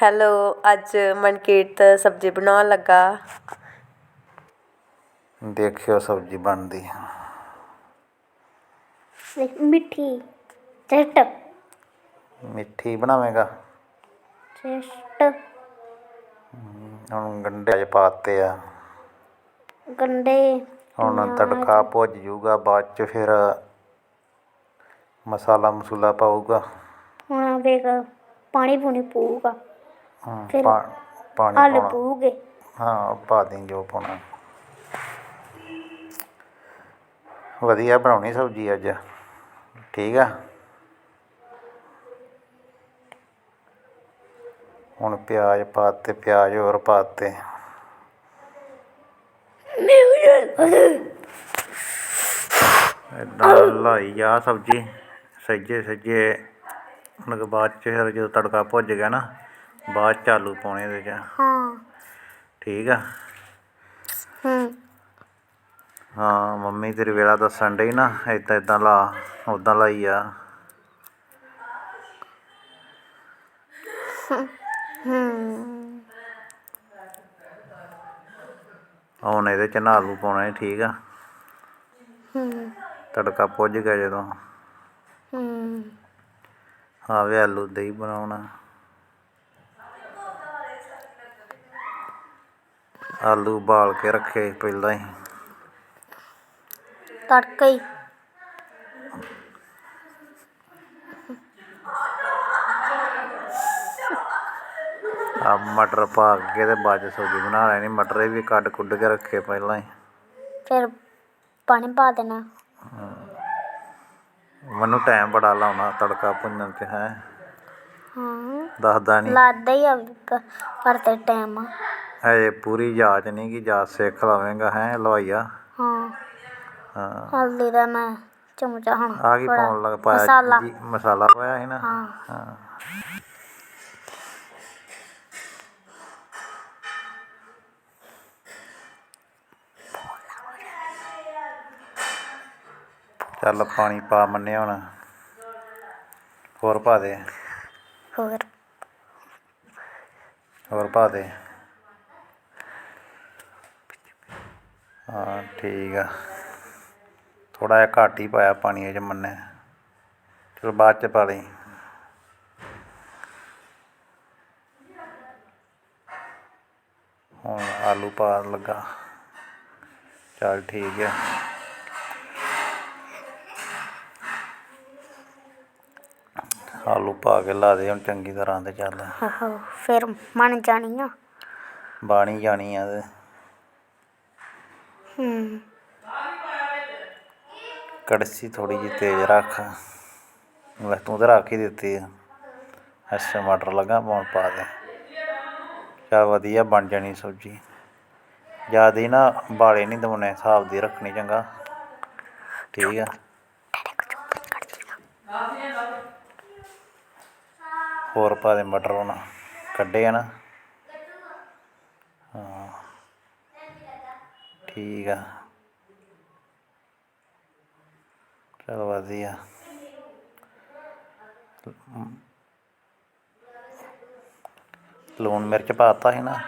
Hello ਅੱਜ ਮਨਕੀਰਤ ਸਬਜ਼ੀ ਬਣਾਉਣ ਲੱਗਾ। ਦੇਖਿਓ ਸਬਜ਼ੀ ਬਣਦੀ ਮਿੱਠੀ ਚਟ ਮਿੱਠੀ ਬਣਾਵੇਂਗਾ? ਚਟ ਹੁਣ ਗੰਡੇ ਅਜ ਪਾਤੇ ਆ। ਗੰਡੇ ਹੁਣ ਤੜਕਾ ਭੁੱਜ ਜੂਗਾ ਬਾਅਦ ਚ ਫਿਰ ਮਸਾਲਾ ਮਸੂਲਾ ਪਾਊਗਾ। ਹੁਣ ਵੇਖ ਪਾਣੀ ਪੂਣੀ ਪਊਗਾ। ਹਾਂ, ਫਿਰ ਪਾ- ਪਾਣੀ ਆਲੂ ਪਾਉਣਾ ਪਊਗੇ ਹਾਂ ਪਾ ਦੇ ਜੋ ਪਾਉਣਾ ਵਧੀਆ ਬਣਾਉਣੀ ਸਬਜ਼ੀ ਅੱਜ ਠੀਕ ਆ ਹੁਣ ਪਿਆਜ਼ ਪਾਤੇ ਪਿਆਜ਼ ਹੋਰ ਪਾਤੇ ਇਦਾਂ ਲਾਈ ਜਾ ਸਬਜ਼ੀ ਸੱਜੇ ਸੱਜੇ ਉਹਨਾਂ ਦੇ ਬਾਅਦ ਚ ਫਿਰ ਜਦੋਂ ਤੜਕਾ ਭੁੱਜ ਗਿਆ ਨਾ ਬਾਅਦ ਚ ਆਲੂ ਪਾਉਣੇ ਇਹਦੇ ਚ। ਹਾਂ। ਠੀਕ ਆ? ਹੂੰ। ਹਾਂ ਮੰਮੀ ਤੇਰੀ ਵੇਲਾ ਦੱਸਣ ਡਈ ਨਾ ਏਦਾਂ ਏਦਾਂ ਲਾ ਉਦਾਂ ਲਾਈ ਆ। ਹੂੰ। ਹੁਣ ਇਹਦੇ ਚ ਨਾ ਆਲੂ ਪਾਉਣੇ ਠੀਕ ਆ? ਹੂੰ। ਤੜਕਾ ਪੁੱਜ ਗਿਆ ਜਦੋਂ। ਹੂੰ। ਆਵੇ ਆਲੂ ਦਹੀਂ ਬਣਾਉਣਾ। ਆਲੂ ਉਬਾਲ ਕੇ ਰੱਖੇ ਪਹਿਲਾਂ ਹੀ। ਤੜਕਾ ਹੀ। ਆ ਮਟਰ ਪਾ ਕੇ ਤੇ ਬਾਅਦ 'ਚ ਸਬਜ਼ੀ ਬਣਾ ਲੈਣੀ। ਮਟਰ ਵੀ ਕੱਢ ਕੁੱਢ ਕੇ ਰੱਖੇ ਪਹਿਲਾਂ ਹੀ। ਫਿਰ ਪਾਣੀ ਪਾ ਦੇਣਾ। ਮੈਨੂੰ ਟਾਈਮ ਬੜਾ ਲਾਉਣਾ ਤੜਕਾ ਭੁੰਨਣ 'ਚ ਹੈ। ਹਾਂ। ਦੱਸਦਾ ਨਹੀਂ ਲਾਦਾ ਹੀ ਆ ਕਰਤੇ ਟਾਈਮ ਹਜੇ ਪੂਰੀ ਜਾਚ ਨਹੀਂ ਕਿ ਜਾਚ ਸਿੱਖ ਲਵੇਂਗਾ ਹੈ ਲਵਾਈਆ ਹਾਂ ਹਾਂ ਹਲਦੀ ਦਾ ਮੈਂ ਚਮਚਾ ਹੁਣ ਆ ਕੀ ਥੋੜ੍ਹਾ ਪਾਉਣ ਲੱਗ ਪਾਇਆ ਮਸਾਲਾ ਜੀ ਮਸਾਲਾ ਪਾਇਆ ਸੀ ਨਾ ਹਾਂ ਹਾਂ ਚੱਲ ਪਾਣੀ ਪਾ ਮੰਨੇ ਹੁਣ। ਹੋਰ ਪਾ ਦੇ। ਹੋਰ। ਹੋਰ ਪਾ ਦੇ। ਹਾਂ ਠੀਕ ਆ। ਥੋੜਾ ਜਿਹਾ ਘੱਟ ਹੀ ਪਾਇਆ ਪਾਣੀ ਇਹ ਚ ਮੰਨੇ। ਚਲ ਬਾਅਦ ਚ ਪਾ ਲਈ। ਹੁਣ ਆਲੂ ਪਾਉਣ ਲੱਗਾ। ਚਲ ਠੀਕ ਆ। ਆਲੂ ਪਾ ਕੇ ਲਾ ਦੇ ਹੁਣ ਚੰਗੀ ਤਰ੍ਹਾਂ ਤੇ ਚੱਲ। ਆਹੋ ਫਿਰ ਮਨ ਜਾਣੀ ਆ। ਬਾਣੀ ਜਾਣੀ ਆ ਤੇ। ਹੂੰ ਕੜਛੀ ਥੋੜੀ ਜਿਹੀ ਤੇਜ਼ ਰੱਖ। ਲੈ ਤੂੰ ਤਾਂ ਰੱਖ ਹੀ ਦਿੱਤੀ ਆ। ਅੱਛਾ ਮਟਰ ਲੱਗਾ ਪਾਉਣ ਪਾ ਦੇ। ਚਾ ਵਧੀਆ ਬਣ ਜਾਣੀ ਸਬਜ਼ੀ। ਜ਼ਿਆਦਾ ਹੀ ਨਾ ਬਾਲੇ ਨਹੀਂ ਦਵਾਉਣੇ, ਹਿਸਾਬ ਦੀ ਰੱਖਣੀ ਚੰਗਾ। ਠੀਕ ਆ। ਹੋਰ ਪਾ ਦੇ ਮਟਰ ਹੁਣ ਕੱਢੇ ਆ ਨਾ ਹਾਂ ਠੀਕ ਆ ਚਲੋ ਵਧੀਆ ਲੂਣ ਮਿਰਚ ਪਾਤਾ ਸੀ ਨਾ